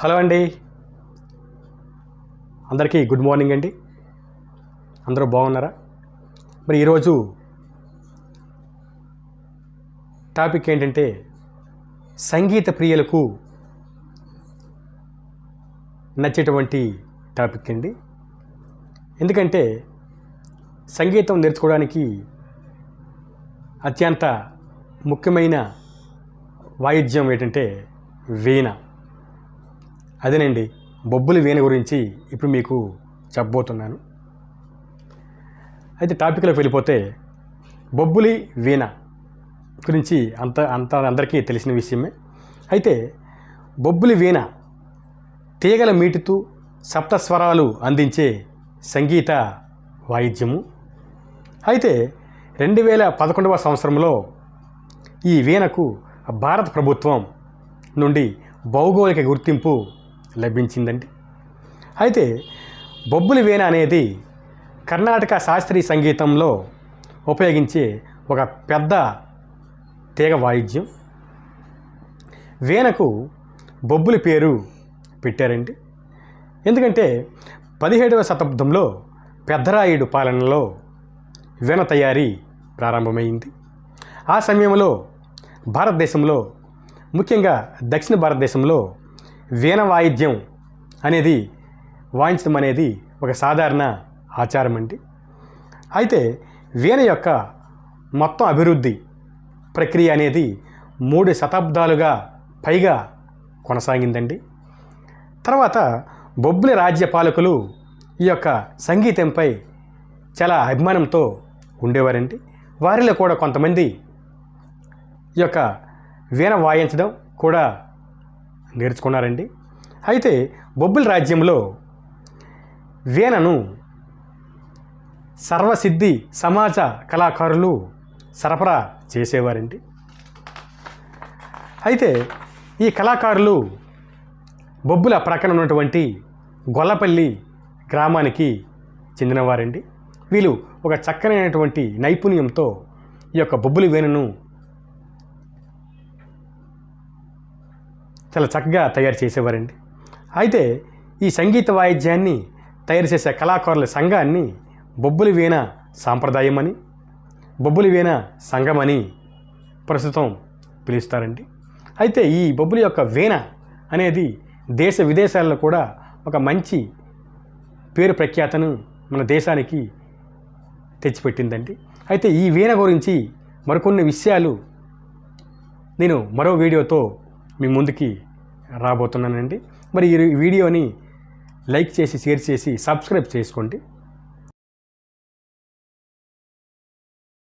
Hello అండి. అందరికీ good morning అండి. అందరూ బాగున్నారా? మరి ఈరోజు టాపిక్ ఏంటంటే సంగీత ప్రియులకు నచ్చేటువంటి టాపిక్ అండి. ఎందుకంటే సంగీతం నేర్చుకోవడానికి అత్యంత ముఖ్యమైన వాయిద్యం ఏంటంటే వీణ. అదేనండి బొబ్బులి వీణ గురించి ఇప్పుడు మీకు చెప్పబోతున్నాను. అయితే టాపిక్లోకి వెళ్ళిపోతే బొబ్బులి వీణ గురించి అంత అంత అందరికీ తెలిసిన విషయమే. అయితే బొబ్బులి వీణ తీగల మీటుతూ సప్తస్వరాలు అందించే సంగీత వాయిద్యము. అయితే రెండు వేల పదకొండవ సంవత్సరంలో ఈ వీణకు భారత ప్రభుత్వం నుండి భౌగోళిక గుర్తింపు లభించిందండి. అయితే బొబ్బులి వీణ అనేది కర్ణాటక శాస్త్రీయ సంగీతంలో ఉపయోగించే ఒక పెద్ద తీగ వాయిద్యం. వీణకు బొబ్బులి పేరు పెట్టారండి. ఎందుకంటే పదిహేడవ శతాబ్దంలో పెద్దరాయుడు పాలనలో వీణ తయారీ ప్రారంభమైంది. ఆ సమయంలో భారతదేశంలో ముఖ్యంగా దక్షిణ భారతదేశంలో వీణ వాయిద్యం అనేది వాయించడం అనేది ఒక సాధారణ ఆచారం అండి. అయితే వీణ యొక్క మొత్తం అభివృద్ధి ప్రక్రియ అనేది మూడు శతాబ్దాలుగా పైగా కొనసాగిందండి. తర్వాత బొబ్బులి రాజ్య పాలకులు ఈ యొక్క సంగీతంపై చాలా అభిమానంతో ఉండేవారండి. వారిలో కూడా కొంతమంది ఈ యొక్క వీణ వాయించడం కూడా నేర్చుకున్నారండి. అయితే బొబ్బుల రాజ్యంలో వీణను సర్వసిద్ధి సమాజ కళాకారులు సరఫరా చేసేవారండి. అయితే ఈ కళాకారులు బొబ్బుల ప్రక్కన ఉన్నటువంటి గొల్లపల్లి గ్రామానికి చెందినవారండి. వీళ్ళు ఒక చక్కనైనటువంటి నైపుణ్యంతో ఈ యొక్క బొబ్బుల వేణును చాలా చక్కగా తయారు చేసేవారండి. అయితే ఈ సంగీత వాయిద్యాన్ని తయారు చేసే కళాకారుల సంఘాన్ని బొబ్బులి వీణ సాంప్రదాయం అని బొబ్బులి వీణ సంఘం అని ప్రస్తుతం పిలుస్తారండి. అయితే ఈ బొబ్బులి యొక్క వీణ అనేది దేశ విదేశాల్లో కూడా ఒక మంచి పేరు ప్రఖ్యాతను మన దేశానికి తెచ్చిపెట్టిందండి. అయితే ఈ వీణ గురించి మరికొన్ని విషయాలు నేను మరో వీడియోతో మీ ముందుకి రాబోతున్నానండి. మరి ఈ వీడియోని లైక్ చేసి షేర్ చేసి సబ్స్క్రైబ్ చేసుకోండి.